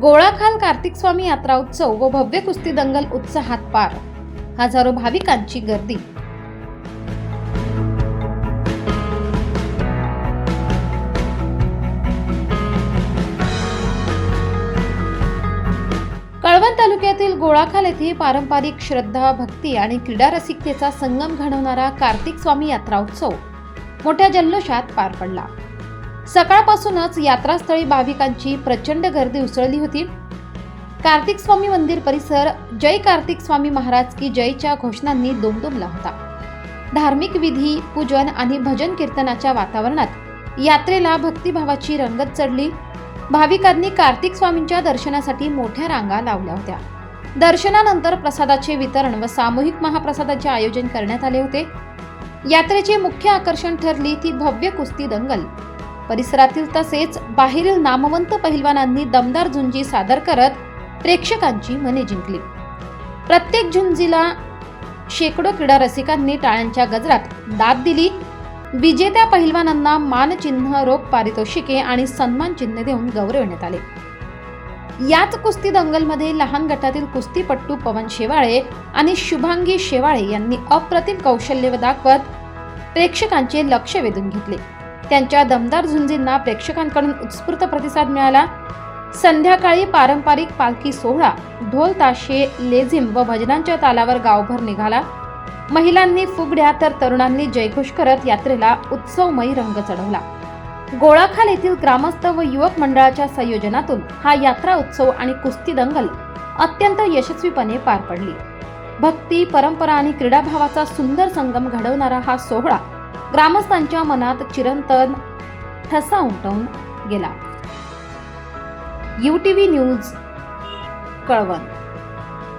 गोळाखाल कार्तिक स्वामी यात्रा उत्सव व भव्य कुस्ती दंगल उत्साहात पार. हजारो भाविकांची गर्दी. कळवण गोळाखाल येथे पारंपरिक श्रद्धा भक्ती आणि क्रीडा रसिकतेचा संगम घडवणारा कार्तिक स्वामी यात्रा उत्सव मोठ्या जल्लोषात पार पडला. सकाळपासूनच यात्रास्थळी भाविकांची प्रचंड गर्दी उसळली होती. कार्तिक स्वामी मंदिर परिसर जय कार्तिक स्वामी महाराज की जयच्या घोषणांनी दोमदोमला होता. धार्मिक विधी पूजन आणि भजन कीर्तनाच्या वातावरणात यात्रेला भक्तिभावाची रंगत चढली. भाविकांनी कार्तिक स्वामींच्या दर्शनासाठी मोठ्या रांगा लावल्या होत्या. दर्शनानंतर प्रसादाचे वितरण व सामूहिक महाप्रसादाचे आयोजन करण्यात आले होते. यात्रेचे मुख्य आकर्षण ठरली ती भव्य कुस्ती दंगल. परिसरातील तसेच बाहेरील नामवंत पहिलवानांनी दमदार झुंजी सादर करत प्रेक्षकांची मने जिंकली. प्रत्येक झुंजीला शेकडो क्रीडा रसिकांनी टाळ्यांच्या गजरात दाद दिली. विजेत्या पहिलवानांना मानचिन्ह रोख पारितोषिके आणि सन्मान चिन्ह देऊन गौरवण्यात आले. याच कुस्ती दंगलमध्ये लहान गटातील कुस्तीपट्टू पवन शेवाळे आणि शुभांगी शेवाळे यांनी अप्रतिम कौशल्य दाखवत प्रेक्षकांचे लक्ष वेधून घेतले. त्यांच्या दमदार झुंजींना प्रेक्षकांकडून उत्स्फूर्त प्रतिसाद मिळाला. संध्याकाळी पारंपरिक पालखी सोहळा ढोल ताशे लेझिम व भजनांच्या तालावर गावभर निघाला. महिलांनी फुगड्या तर तरुणांनी जयघोष करत यात्रेला उत्सवमयी रंग चढवला. गोळाखाल येथील ग्रामस्थ व युवक मंडळाच्या संयोजनातून हा यात्रा उत्सव आणि कुस्ती दंगल अत्यंत यशस्वीपणे पार पडली. भक्ती परंपरा आणि क्रीडाभावाचा सुंदर संगम घडवणारा हा सोहळा ग्रामस्थांच्या मनात चिरंतन ठसा उमटवून गेला. U T V news Kalwan